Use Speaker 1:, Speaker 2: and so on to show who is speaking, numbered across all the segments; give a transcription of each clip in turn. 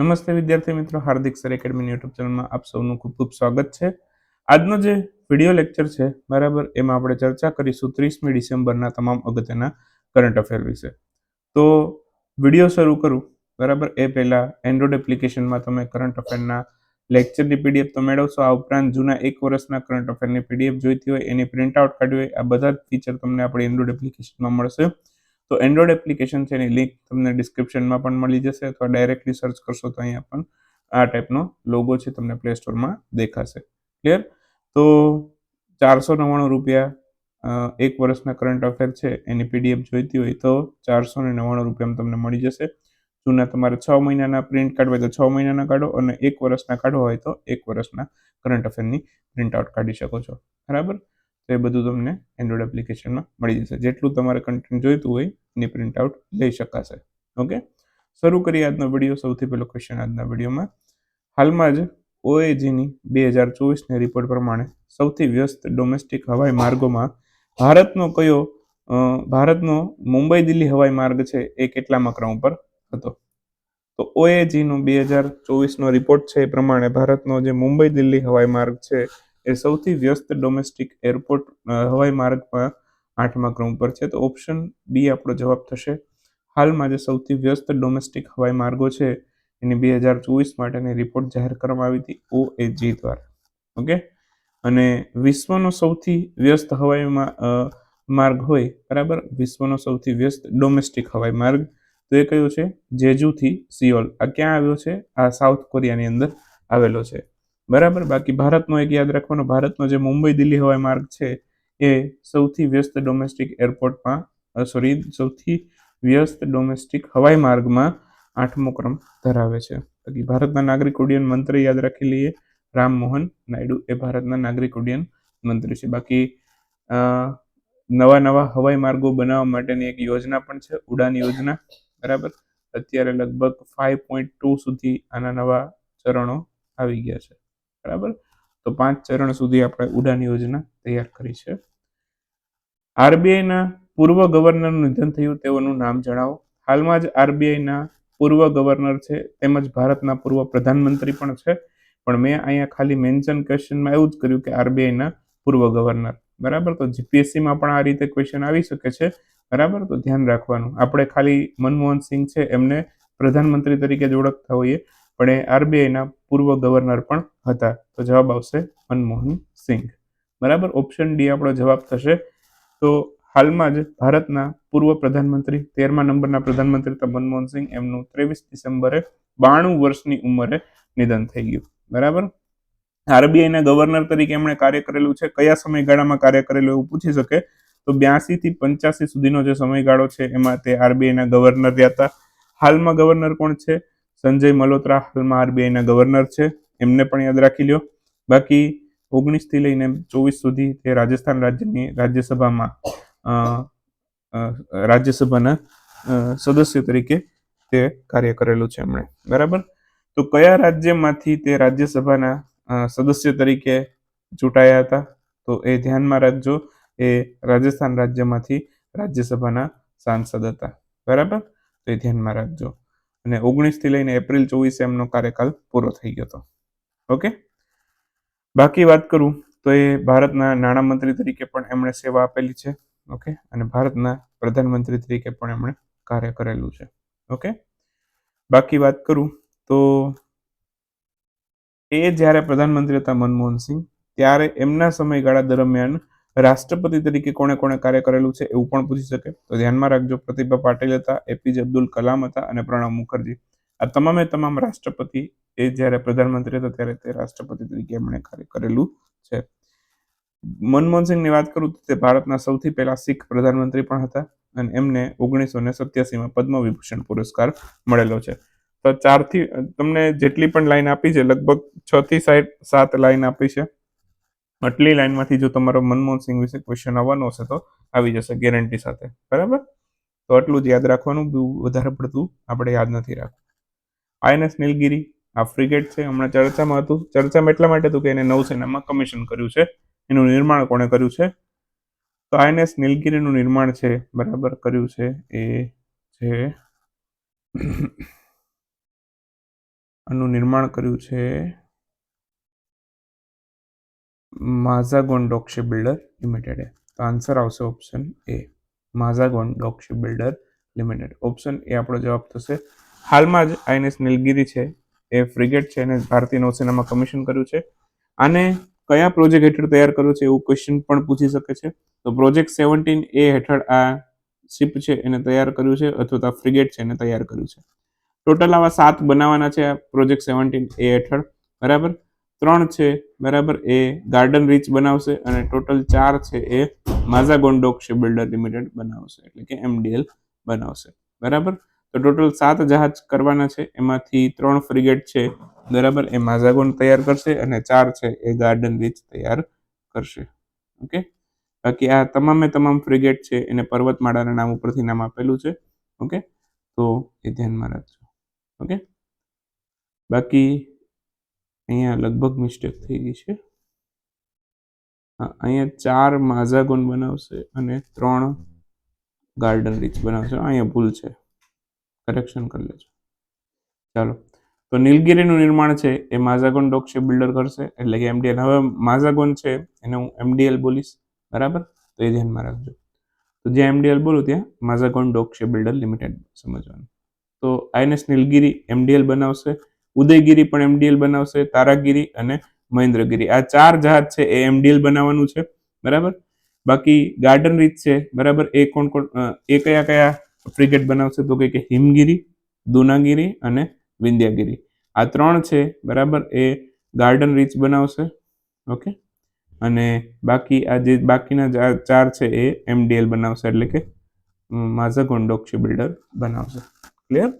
Speaker 1: નમસ્તે વિદ્યાર્થી મિત્રો, હાર્દિક સર એકેડમીની યુટ્યુબ ચેનલમાં આપ સૌનું ખૂબ ખૂબ સ્વાગત છે. આજનો જે વીડિયો લેક્ચર છે, બરાબર, એમાં આપણે ચર્ચા કરીશું ત્રીસમી ડિસેમ્બરના તમામ અગત્યના કરંટ અફેર વિશે. તો વીડિયો શરૂ કરું, બરાબર, એ પહેલાં એન્ડ્રોઇડ એપ્લિકેશનમાં તમે કરંટ અફેરના લેક્ચરની પીડીએફ તો મેળવશો. આ ઉપરાંત જૂના એક વર્ષના કરંટ અફેરની પીડીએફ જોઈતી હોય, એની પ્રિન્ટ આઉટ કાઢવી હોય, આ બધા જ ફીચર તમને આપણી એન્ડ્રોઇડ એપ્લિકેશનમાં મળશે. તો એન્ડ્રોઇડ એપ્લિકેશન છે એની લિંક તમને ડિસ્ક્રિપ્શનમાં પણ મળી જશે અથવા ડાયરેક્ટલી સર્ચ કરશો તો અહીંયા પણ આ ટાઈપનો લોગો છે તમને પ્લે સ્ટોરમાં દેખાશે. ક્લિયર તો ચારસો નવ્વાણું રૂપિયા એક વર્ષના કરંટ અફેર છે, એની પીડીએફ જોઈતી હોય તો ચારસો ને નવ્વાણું રૂપિયામાં તમને મળી જશે. જૂના તમારે છ મહિનાના પ્રિન્ટ કાઢવા હોય તો છ મહિનાના કાઢો અને એક વર્ષના કાઢવા હોય તો એક વર્ષના કરંટ અફેરની પ્રિન્ટ આઉટ કાઢી શકો છો. બરાબર? તો એ બધું તમને એન્ડ્રોઈડ એપ્લિકેશનમાં મળી જશે. જેટલું તમારે કન્ટેન્ટ જોઈતું હોય એની પ્રિન્ટ આઉટ લઈ શકાશે. ઓકે શરૂ કરીએ આજનો વીડિયો સૌથી પહેલો ક્વેશ્ચન આજના વિડીયોમાં હાલમાં જ ઓએજીની બે હજાર ચોવીસની રિપોર્ટ પ્રમાણે સૌથી વ્યસ્ત ડોમેસ્ટિક હવાઈ માર્ગોમાં ભારતનો કયો ભારતનો મુંબઈ દિલ્હી હવાઈ માર્ગ છે એ કેટલામાં ક્રમ ઉપર હતો? તો ઓએજીનો બે હજાર ચોવીસનો રિપોર્ટ છે એ પ્રમાણે ભારતનો જે મુંબઈ દિલ્હી હવાઈ માર્ગ છે એ સૌથી વ્યસ્ત ડોમેસ્ટિક એરપોર્ટ હવાઈ માર્ગમાં આઠમા ક્રમ પર છે. તો ઓપ્શન બી આપણો જવાબ થશે. હાલમાં જે સૌથી વ્યસ્ત ડોમેસ્ટિક હવાઈ માર્ગો છે, એની બે હજાર ચોવીસ માટેની રિપોર્ટ જાહેર કરવામાં આવી હતી ઓ જી દ્વારા. ઓકે? અને વિશ્વનો સૌથી વ્યસ્ત હવાઈ માર્ગ હોય, બરાબર? વિશ્વનો સૌથી વ્યસ્ત ડોમેસ્ટિક હવાઈ માર્ગ. તો એ કયો છે? જેજુથી સિયોલ. આ ક્યાં આવ્યો છે? આ સાઉથ કોરિયાની અંદર આવેલો છે. બરાબર? બાકી ભારતનો એક યાદ રાખવાનો, ભારતનો જે મુંબઈ, દિલ્હી હવાઈ માર્ગ છે, એ સૌથી વ્યસ્ત ડોમેસ્ટિક એરપોર્ટમાં સોરી સૌથી વ્યસ્ત ડોમેસ્ટિક હવાઈ માર્ગમાં આઠમો ક્રમ ધરાવે છે. બાકી ભારતના નાગરિક ઉડ્ડયન મંત્રી યાદ રાખી લઈએ રામમોહન નાયડુ એ ભારતના નાગરિક ઉડ્ડયન મંત્રી છે. બાકી નવા નવા હવાઈ માર્ગો બનાવવા માટેની એક યોજના પણ છે, ઉડાન યોજના, બરાબર? અત્યારે લગભગ ફાઇવ પોઈન્ટ ટુ સુધી આના નવા ચરણો આવી ગયા છે. બરાબર? તો પાંચ ચરણ સુધી આપણે ઉડાન યોજના તૈયાર કરી છે. આરબીઆઈના પૂર્વ ગવર્નરનું નિધન થયું તેઓનું નામ જણાવો. હાલમાં જ આરબીઆઈના પૂર્વ ગવર્નર છે, તેમજ ભારતના પૂર્વ પ્રધાનમંત્રી પણ છે. પણ મેં અહીંયા ખાલી મેન્શન ક્વેશ્ચનમાં એવું જ કર્યું કે આરબીઆઈના પૂર્વ ગવર્નર. બરાબર? તો જીપીએસસીમાં પણ આ રીતે ક્વેશ્ચન આવી શકે છે. બરાબર? તો ધ્યાન રાખવાનું. આપણે ખાલી મનમોહન સિંહ છે, એમને પ્રધાનમંત્રી તરીકે જ ઓળખતા હોઈએ. પણ એ આરબીઆઈના પૂર્વ ગવર્નર પણ હતા. તો જવાબ આવશે મનમોહન સિંઘ. બરાબર? ઓપ્શન ડી આપણો જવાબ થશે. તો હાલમાં જ ભારતના પૂર્વ પ્રધાનમંત્રી, તેરમા નંબરના પ્રધાનમંત્રી હતા મનમોહન સિંહ એમનું ત્રેવીસ ડિસેમ્બરે બાણું વર્ષની ઉંમરે નિધન થઈ ગયું. બરાબર? આરબીઆઈના ગવર્નર તરીકે એમણે કાર્ય કરેલું છે. કયા સમયગાળામાં કાર્ય કરેલું એવું પૂછી શકે? તો બ્યાસી થી પંચ્યાસી સુધીનો જે સમયગાળો છે, એમાં તે આરબીઆઈના ગવર્નર રહ્યા હતા. હાલમાં ગવર્નર કોણ છે? સંજય મલ્હોત્રા હાલમાં આરબીઆઈના ગવર્નર છે. એમને પણ યાદ રાખી લ્યો. બાકી ઓગણીસથી લઈને ચોવીસ સુધી તે રાજસ્થાન રાજ્યની રાજ્યસભામાં રાજ્યસભાના સદસ્ય તરીકે તે કાર્ય કરેલું છે એમણે. બરાબર? તો કયા રાજ્યમાંથી તે રાજ્યસભાના સદસ્ય તરીકે ચૂંટાયા હતા? તો એ ધ્યાનમાં રાખજો, એ રાજસ્થાન રાજ્યમાંથી રાજ્યસભાના સાંસદ હતા. બરાબર? તો એ ધ્યાનમાં રાખજો. અને ઓગણીસથી લઈને એપ્રિલ ચોવીસે એમનો કાર્યકાલ પૂરો થઈ ગયો હતો. ઓકે? બાકી વાત કરું તો એ ભારતના નાણામંત્રી તરીકે પણ એમણે સેવા આપેલી છે. ઓકે? અને ભારતના પ્રધાનમંત્રી તરીકે પણ એમણે કાર્ય કરેલું છે. ઓકે? બાકી વાત કરું તો એ જ્યારે પ્રધાનમંત્રી હતા મનમોહન સિંહ, ત્યારે એમના સમયગાળા દરમિયાન રાષ્ટ્રપતિ તરીકે કોણે કોણે કાર્ય કરેલું છે એવું પણ પૂછી શકે. તો ધ્યાનમાં રાખજો, પ્રતિભા પાટીલ હતા એપીજે અબ્દુલ કલામ હતા અને પ્રણવ મુખર્જી. આ તમામે તમામ રાષ્ટ્રપતિ એ જ્યારે પ્રધાનમંત્રી હતા ત્યારે તે રાષ્ટ્રપતિ તરીકે એમણે કાર્ય કરેલું છે. મનમોહન સિંહની વાત કરું તો તે ભારતના સૌથી પહેલા શીખ પ્રધાનમંત્રી પણ હતા અને એમને ઓગણીસો ને સત્યાસીમાં પદ્મ વિભૂષણ પુરસ્કાર મળેલો છે. તો ચારથી, તમને જેટલી પણ લાઈન આપી છે, લગભગ છ થી સાત લાઈન આપી છે. આટલી લાઇનમાંથી જો તમારો મનમોહન સિંહ વિશે ક્વેશ્ચન આવવાનો હશે તો આવી જશે ગેરંટી સાથે. બરાબર? તો આટલું જ યાદ રાખવાનું વધારે પડતું આપણે યાદ નથી રાખવું. આઈએનએસ નીલગીરી, આ ફ્રિગેટ છે, હમણાં ચર્ચામાં હતું. ચર્ચામાં એટલા માટે હતું કે એને નૌસેનામાં કમિશન કર્યું છે. એનું નિર્માણ કોણે કર્યું છે? તો આઈએનએસ નીલગીરીનું નિર્માણ છે, બરાબર, કર્યું છે એ છે આનું નિર્માણ કર્યું છે માઝાગોન ડોકશી બિલ્ડર લિમિટેડે તો આન્સર આવશે ઓપ્શન એ Mazagon dock ship builder limited option એ આપણો જવાબ થશે હાલમાં જ આઈએનએસ નીલગિરી છે એ ફ્રિગેટ છે એને ભારતીય નૌસેનામાં કમિશન કર્યું છે આને કયા પ્રોજેક્ટ હેઠળ તૈયાર કર્યું છે એવું ક્વેશ્ચન પણ પૂછી શકે છે તો પ્રોજેક્ટ સેવન્ટીન એ હેઠળ આ શિપ છે એને તૈયાર કર્યું છે અથવા તો ફ્રિગેટ છે એને તૈયાર કર્યું છે ટોટલ આવા સાત બનાવવાના છે આ પ્રોજેક્ટ સેવન્ટીન એ હેઠળ બરાબર ત્રણ છે, બરાબર, એ ગાર્ડન રીચ બનાવશે અને ટોટલ ચાર છે, એ માઝાગોન્ડોક બિલ્ડર લિમિટેડ બનાવશે, એટલે કે એમડીએલ બનાવશે, બરાબર? તો ટોટલ સાત જહાજ કરવાના છે, એમાંથી ત્રણ ફ્રિગેટ છે, બરાબર, એ માઝાગોન તૈયાર કરશે અને ચાર છે, એ ગાર્ડન રીચ તૈયાર કરશે, ઓકે? બાકી આ તમામે તમામ ફ્રિગેટ છે, એને પર્વતમાળાના નામ ઉપરથી નામ આપેલું છે, ઓકે? તો એ ધ્યાનમાં રાખજો, ઓકે? બાકી અહીંયા લગભગ મિસ્ટેક થઈ ગઈ છે. હા, અહીંયા ચાર માઝાગોન બનાવશે અને ત્રણ ગાર્ડન રીચ બનાવશે. અહીંયા ભૂલ છે. કરેક્શન કરી લેજો. ચાલો. તો નીલગીરીનું નિર્માણ છે, એ માઝાગોન ડોકશિપ બિલ્ડર કરશે. એટલે કે એમડીએલ. હવે માઝાગોન છે, એને હું એમડીએલ બોલીશ. બરાબર? તો એ ધ્યાનમાં રાખજો. તો જ્યાં એમડીએલ બોલું ત્યાં, માઝાગોન ડોકશિપ બિલ્ડર લિમિટેડ સમજવાનું. તો આઈએનએસ નીલગિરી એમડીએલ બનાવશે. ઉદયગીરી પણ એમડીએલ બનાવશે, તારાગીરી અને મહેન્દ્રગીરી. આ ચાર જહાજ છે, એ એમડીએલ બનાવવાનું છે, બરાબર? બાકી ગાર્ડન રીચ છે, બરાબર? એ કોણ કોણ એ કયા કયા ફ્રિગેટ બનાવશે? તો કે હિમગીરી, દુનાગીરી અને વિંધ્યાગીરી. આ ત્રણ છે, બરાબર? એ ગાર્ડન રીચ બનાવશે, ઓકે? અને બાકી આ જે બાકીના ચાર છે, એ એમડીએલ બનાવશે, એટલે કે માઝાગોન્ડોક્ષી બિલ્ડર બનાવશે. ક્લિયર?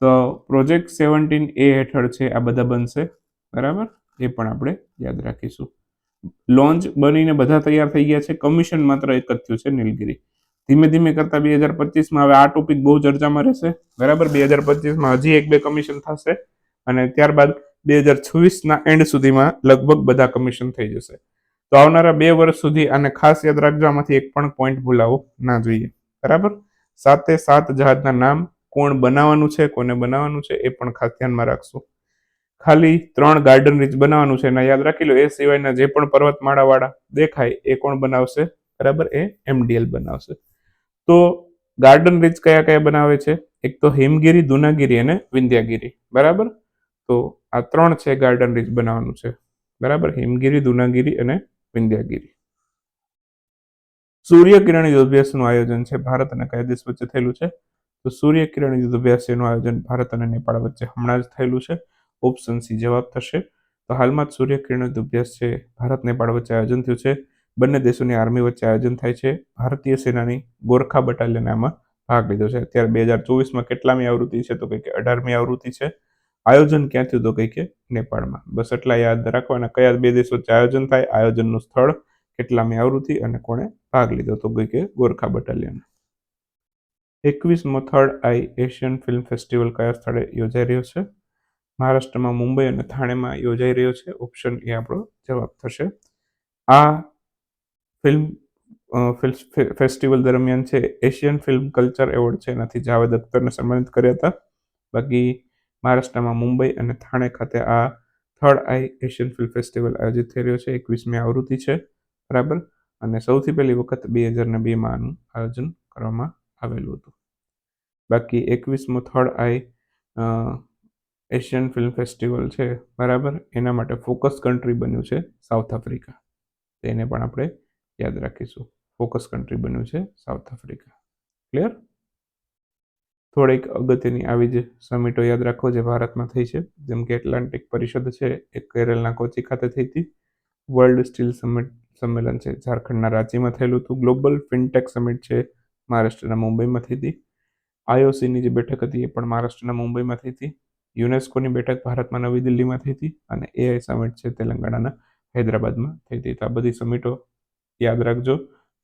Speaker 1: તો પ્રોજેક્ટ સેવન્ટીન એ હેઠળ છે, આ બધા બનશે. બરાબર? એ પણ આપણે યાદ રાખીશું. લોન્ચ બનીને બધા તૈયાર થઈ ગયા છે. કમિશન માત્ર એક જ થયું છે, નીલગિરી. ધીમે ધીમે કરતા બે હજાર પચીસમાં હવે આ ટોપિક બહુ ચર્ચામાં રહેશે. બરાબર? બે હજાર પચીસમાં હજી એક બે કમિશન થશે અને ત્યારબાદ બે હજાર છવ્વીસના એન્ડ સુધીમાં લગભગ બધા કમિશન થઈ જશે. તો આવનારા બે વર્ષ સુધી આને ખાસ યાદ રાખજો. આમાંથી એક પણ પોઈન્ટ ભૂલાવો ના જોઈએ. બરાબર? સાતે સાત જહાજના નામ કોણ બનાવવાનું છે, કોને બનાવવાનું છે, એ પણ ખાસ ધ્યાનમાં રાખશું. ખાલી ત્રણ ગાર્ડન રીચ બનાવવાનું છે, એના યાદ રાખી લો. એ સિવાયના જે પણ પર્વતમાળાવાળા દેખાય, એ કોણ બનાવશે? બરાબર? એ એમડીએલ બનાવશે. તો ગાર્ડન રીચ કયા કયા બનાવે છે? એક તો હિમગીરી, દુનાગીરી અને વિંધ્યાગીરી. બરાબર? તો આ ત્રણ છે ગાર્ડન રીચ બનાવવાનું છે. બરાબર? હિમગીરી, દુનાગીરી અને વિંધ્યાગીરી. સૂર્યકિરણ યોગ્યાસનું આયોજન છે. ભારત અને કયા દેશ વચ્ચે થયેલું છે? તો સૂર્યકિરણ એનું આયોજન ભારત અને નેપાળ વચ્ચે હમણાં જ થયેલું છે. ઓપ્શન સી જવાબ થશે. તો હાલમાં જ સૂર્યકિરણ યુદ્ધાભ્યાસ છે. ભારત નેપાળ વચ્ચે આયોજન થયું છે. બંને દેશોની આર્મી વચ્ચે આયોજન થાય છે. ભારતીય સેનાની ગોરખા બટાલિયન આમાં ભાગ લીધો છે. અત્યારે બે હજાર ચોવીસમાં કેટલામી આવૃત્તિ છે તો કંઈક અઢારમી આવૃત્તિ છે. આયોજન ક્યાં થયું તો કંઈક કે નેપાળમાં. બસ એટલા યાદ રાખવાના કયા બે દેશ વચ્ચે આયોજન થાય, આયોજનનું સ્થળ, કેટલામી આવૃત્તિ અને કોણે ભાગ લીધો તો કંઈક કે Gorkha battalion. એકવીસમો third eye Asian film festival કયા સ્થળે યોજાઈ રહ્યો છે? મહારાષ્ટ્રમાં, મુંબઈ અને થાણેમાં યોજાઈ રહ્યો છે. ઓપ્શન એ આપણો જવાબ થશે. આ ફિલ્મ ફેસ્ટિવલ દરમિયાન છે. એશિયન ફિલ્મ કલ્ચર એવોર્ડ છે. એનાથી જાવેદ અખ્તરને સન્માનિત કર્યા હતા. બાકી મહારાષ્ટ્રમાં, મુંબઈ અને થાણે ખાતે આ third eye Asian film festival આયોજિત થઈ રહ્યો છે. એકવીસમી આવૃત્તિ છે. બરાબર? અને સૌથી પહેલી વખત બે હજાર ને બેમાં આનું આયોજન કરવામાં આવેલું હતું. બાકી એકવીસમો third eye Asian film festival છે, બરાબર? એના માટે ફોકસ કન્ટ્રી બન્યું છે સાઉથ આફ્રિકા. તેને પણ આપણે યાદ રાખીશું. ફોકસ કન્ટ્રી બન્યું છે સાઉથ આફ્રિકા. ક્લિયર? થોડીક અગત્યની આવી જ સમિટો યાદ રાખો જે ભારતમાં થઈ છે. જેમ કે એટલાન્ટિક પરિષદ છે એ કેરળના કોચી ખાતે થઈ હતી. વર્લ્ડ સ્ટીલ સમિટ, સંમેલન છે. ઝારખંડના રાંચીમાં થયેલું હતું. ગ્લોબલ ફિનટેક સમિટ છે. મહારાષ્ટ્રના મુંબઈમાં થઈ હતી. આઈઓસીની જે બેઠક હતી એ પણ મહારાષ્ટ્રના મુંબઈમાં થઈ હતી. યુનેસ્કોની બેઠક ભારતમાં નવી દિલ્હીમાં થઈ હતી અને એઆઈ સમિટ છે તેલંગાણાના હૈદરાબાદમાં થઈ હતી. તો આ બધી સમિટો યાદ રાખજો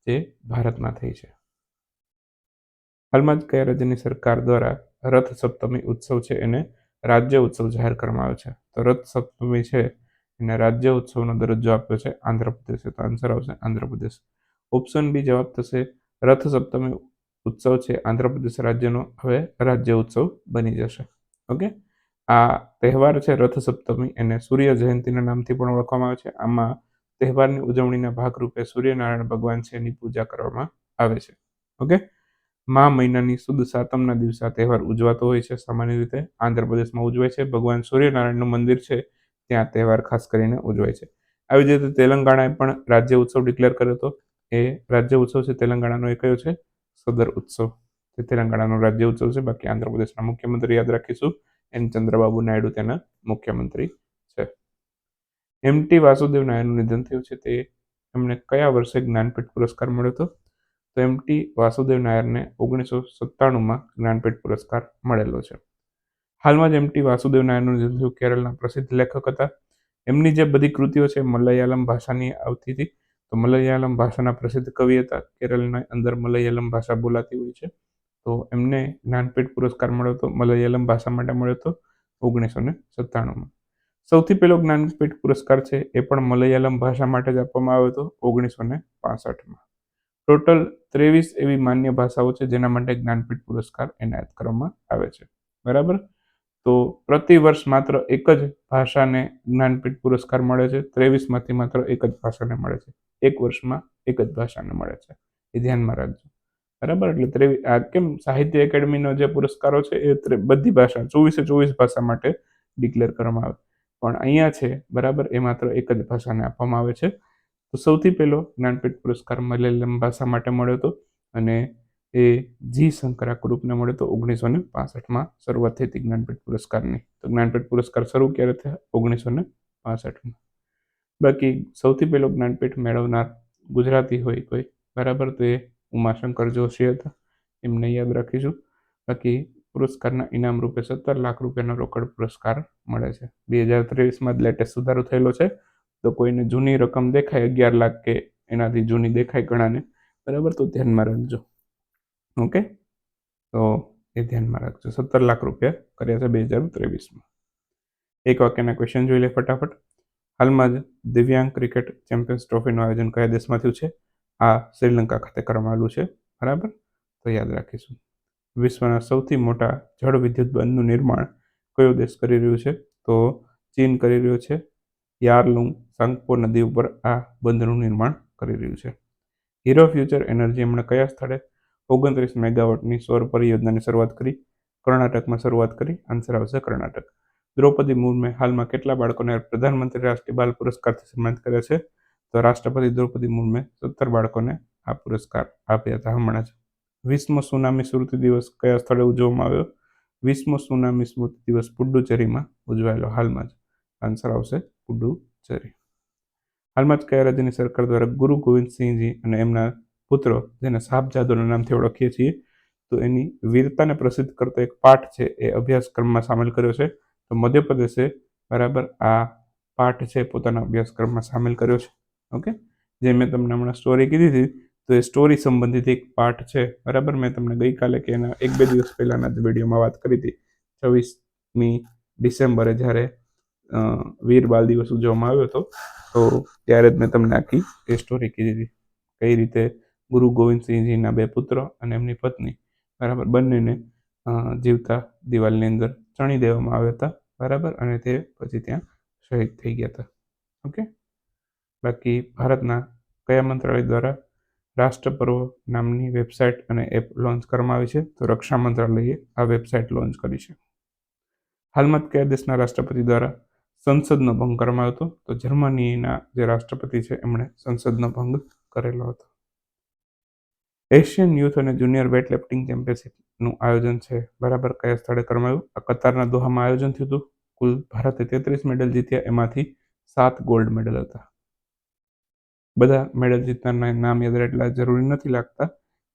Speaker 1: જે ભારતમાં થઈ છે. હાલમાં જ કયા રાજ્યની સરકાર દ્વારા રથ સપ્તમી ઉત્સવ છે એને રાજ્ય ઉત્સવ જાહેર કરવામાં આવ્યો છે? તો રથ સપ્તમી છે એને રાજ્ય ઉત્સવનો દરજ્જો આપ્યો છે આંધ્રપ્રદેશે. તો આન્સર આવશે આંધ્રપ્રદેશ. ઓપ્શન બી જવાબ થશે રથ સપ્તમી ઉત્સવ છે આંધ્રપ્રદેશ રાજ્યનો હવે રાજ્ય ઉત્સવ બની જશે. ઓકે? આ તહેવાર છે રથ સપ્તમી એને સૂર્ય જયંતિના નામથી પણ ઓળખવામાં આવે છે. આમાં તહેવારની ઉજવણીના ભાગરૂપે સૂર્યનારાયણ ભગવાન છે એની પૂજા કરવામાં આવે છે? ઓકે? મા મહિનાની સુદ સાતમના દિવસે તહેવાર ઉજવાતો હોય છે. સામાન્ય રીતે આંધ્રપ્રદેશમાં ઉજવાય છે. ભગવાન સૂર્યનારાયણનું મંદિર છે. ત્યાં તહેવાર ખાસ કરીને ઉજવાય છે. આવી જ રીતે તેલંગાણાએ પણ રાજ્ય ઉત્સવ ડિક્લેર કર્યો હતો. એ રાજ્ય ઉત્સવ છે તેલંગાણાનો એ કયો છે? સદર ઉત્સવ તે તેલંગાણાનો રાજ્ય ઉત્સવ છે. બાકી આંધ્રપ્રદેશના મુખ્યમંત્રી યાદ રાખીશું. એન ચંદ્રબાબુ નાયડુ તેના મુખ્યમંત્રી છે. એમટી વાસુદેવ નાયરનું નિધન થયું છે તે એમને કયા વર્ષે જ્ઞાનપીઠ પુરસ્કાર મળ્યો હતો? તો એમટી વાસુદેવ નાયરને ઓગણીસો સત્તાણુંમાં જ્ઞાનપીઠ પુરસ્કાર મળેલો છે. હાલમાં જ એમટી વાસુદેવ નાયરનું નિધન થયું કેરળના પ્રસિદ્ધ લેખક હતા. એમની જે બધી કૃતિઓ છે, મલયાલમ ભાષાની આવતી હતી તો મલયાલમ ભાષાના પ્રસિદ્ધ કવિ હતા. કેરળના અંદર મલયાલમ ભાષા બોલાતી હોય છે. તો એમને જ્ઞાનપીઠ પુરસ્કાર મળ્યો હતો મલયાલમ ભાષા માટે મળ્યો હતો ઓગણીસો ને સત્તાણુંમાં. સૌથી પહેલો જ્ઞાનપીઠ પુરસ્કાર છે એ પણ મલયાલમ ભાષા માટે જ આપવામાં આવ્યો હતો ઓગણીસો ને પાસઠમાં. ટોટલ ત્રેવીસ એવી માન્ય ભાષાઓ છે જેના માટે જ્ઞાનપીઠ પુરસ્કાર એનાયત કરવામાં આવે છે. બરાબર? તો પ્રતિ વર્ષ માત્ર એક જ ભાષાને જ્ઞાનપીઠ પુરસ્કાર મળે છે. ત્રેવીસમાંથી માત્ર એક જ ભાષાને મળે છે. એક વર્ષમાં એક જ ભાષાને મળે છે. એ ધ્યાનમાં રાખજો. બરાબર? એટલે ત્રેવી, આ કેમ સાહિત્ય એકેડમીનો જે પુરસ્કારો છે, એ બધી ભાષા, ચોવીસે ચોવીસ ભાષા માટે ડિક્લેર કરવામાં આવે. પણ અહીંયા છે, બરાબર? એ માત્ર એક જ ભાષાને આપવામાં આવે છે. તો સૌથી પહેલો જ્ઞાનપીઠ પુરસ્કાર મલયાલમ ભાષા માટે મળ્યો હતો અને એ જી શંકરા ગ્રુપને મળ્યો તો ઓગણીસો ને પાસઠમાં શરૂઆત થઈ હતી જ્ઞાનપીઠ પુરસ્કારની. તો જ્ઞાનપીઠ પુરસ્કાર શરૂ ક્યારે થયા? ઓગણીસો ને પાસઠમાં. બાકી સૌથી પહેલો જ્ઞાનપીઠ મેળવનાર ગુજરાતી હોય કોઈ, બરાબર? તો એ ઉમાશંકર જોશી હતા, એમને યાદ રાખીશું. બાકી પુરસ્કારના ઇનામ રૂપે સત્તર લાખ રૂપિયાનો રોકડ પુરસ્કાર મળે છે. બે હજાર ત્રેવીસમાં જ લેટેસ્ટ સુધારો થયેલો છે. તો કોઈને જૂની રકમ દેખાય અગિયાર લાખ કે એનાથી જૂની દેખાય ઘણાને, બરાબર? તો ધ્યાનમાં રાખજો. ઓકે? તો એ ધ્યાનમાં રાખજો. સત્તર લાખ રૂપિયા કર્યા છે બે હજાર ત્રેવીસમાં. એક વાક્યના ક્વેશ્ચન જોઈ લે ફટાફટ. હાલમાં જ દિવ્યાંગ ક્રિકેટ ચેમ્પિયન્સ ટ્રોફીનું આયોજન કયા દેશમાં થયું છે? આ શ્રીલંકા ખાતે કરવામાં આવેલું છે. બરાબર? તો યાદ રાખીશું. વિશ્વના સૌથી મોટા જળ વિદ્યુત બંધનું નિર્માણ કયો દેશ કરી રહ્યું છે? તો ચીન કરી રહ્યો છે. યારલુંગ સાંગપો નદી ઉપર આ બંધનું નિર્માણ કરી રહ્યું છે. હીરો ફ્યુચર એનર્જી એમણે કયા સ્થળે ઓગણત્રીસ મેગાવોટની સૌર પરિયોજનાની શરૂઆત કરી? કર્ણાટકમાં શરૂઆત કરી. આન્સર આવશે કર્ણાટક. દ્રૌપદી મુર્મુએ હાલમાં કેટલા બાળકોને પ્રધાનમંત્રી રાષ્ટ્રીય બાલ પુરસ્કારથી સન્માનિત કર્યા છે? તો રાષ્ટ્રપતિ દ્રૌપદી મુર્મુએ સત્તર બાળકોને આ પુરસ્કાર આપ્યા હતા, હમણાં જ. વિશ્વ સુનામી સ્મૃતિ દિવસ કયા સ્થળે ઉજવવામાં આવ્યો? વિશ્વ સુનામી સ્મૃતિ દિવસ પુડ્ડુચેરીમાં ઉજવાયેલો, હાલમાં જ. આન્સર આવશે પુડ્ડુચેરી હાલમાં જ કયા રાજ્યની સરકાર દ્વારા ગુરુ ગોવિંદસિંહજી અને એમના પુત્રો, જેને સાહબજાદોના નામથી ઓળખીએ છીએ, તો એની વીરતાને પ્રસિદ્ધ કરતો એક પાઠ છે, એ અભ્યાસક્રમમાં સામેલ કર્યો છે. તો મધ્યપ્રદેશે બરાબર આ પાઠ છે પોતાના અભ્યાસક્રમમાં સામેલ કર્યો છે. ઓકે? જે મેં તમને હમણાં સ્ટોરી કીધી હતી, તો એ સ્ટોરી સંબંધિત એક પાઠ છે. બરાબર? મેં તમને ગઈકાલે કે એના એક બે દિવસ પહેલાંના જ વિડીયોમાં વાત કરી હતી. છવ્વીસમી ડિસેમ્બરે જ્યારે વીર બાલ દિવસ ઉજવવામાં આવ્યો હતો, તો ત્યારે જ મેં તમને આખી એ સ્ટોરી કીધી હતી. કઈ રીતે ગુરુ ગોવિંદસિંહજીના બે પુત્ર અને એમની પત્ની, બરાબર, બંનેને જીવતા દિવાલની અંદર ચણી દેવામાં આવ્યા હતા, બરાબર? અને તે પછી ત્યાં શહીદ થઈ ગયા હતા. ઓકે? બાકી ભારતના કયા મંત્રાલય દ્વારા રાષ્ટ્રપર્વ નામની વેબસાઇટ અને એપ લોન્ચ કરવામાં આવી છે? તો રક્ષા મંત્રાલયે આ વેબસાઇટ લોન્ચ કરી છે. હાલમાં જ કયા દેશના રાષ્ટ્રપતિ દ્વારા સંસદનો ભંગ કરવામાં આવ્યો હતો? તો જર્મનીના જે રાષ્ટ્રપતિ છે, એમણે સંસદનો ભંગ કરેલો હતો. એશિયન યુથ અને જુનિયર વેટ લિફ્ટિંગ ચેમ્પિયનશિપનું આયોજન છે. બરાબર કયા સ્થળે કરવામાં આવ્યું? આ કતારના દોહામાં આયોજન થયું હતું. કુલ ભારતે તેત્રીસ મેડલ જીત્યા. એમાંથી સાત ગોલ્ડ મેડલ હતા. બધા મેડલ જીતનારના નામ યાદ એટલા જરૂરી નથી લાગતા,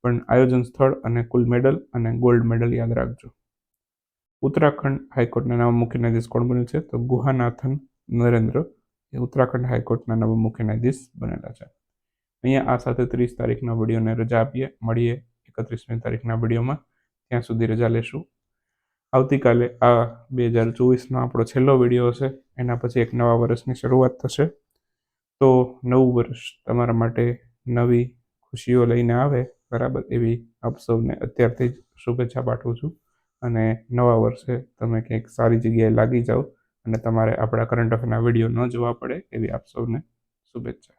Speaker 1: પણ આયોજન સ્થળ અને કુલ મેડલ અને ગોલ્ડ મેડલ યાદ રાખજો. ઉત્તરાખંડ હાઈકોર્ટના નવા મુખ્ય ન્યાયાધીશ કોણ બન્યું છે? તો ગુહાનાથન નરેન્દ્ર. એ ઉત્તરાખંડ હાઈકોર્ટના નવા મુખ્ય ન્યાયાધીશ બનેલા છે. અહીંયા આ સાથે ત્રીસ તારીખના વિડીયોને રજા આપીએ. મળીએ એકત્રીસમી તારીખના વિડીયોમાં. ત્યાં સુધી રજા લેશું. આવતીકાલે આ બે હજાર ચોવીસનો આપણો છેલ્લો વીડિયો હશે. એના પછી એક નવા વર્ષની શરૂઆત થશે. તો નવું વર્ષ તમારા માટે નવી ખુશીઓ લઈને આવે. બરાબર, એવી આપ સૌને અત્યારથી જ શુભેચ્છા પાઠવું છું. અને નવા વર્ષે તમે કંઈક સારી જગ્યાએ લાગી જાઓ અને તમારે આપણા કરંટ અફેરના વીડિયો ન જોવા પડે એવી આપ સૌને શુભેચ્છા.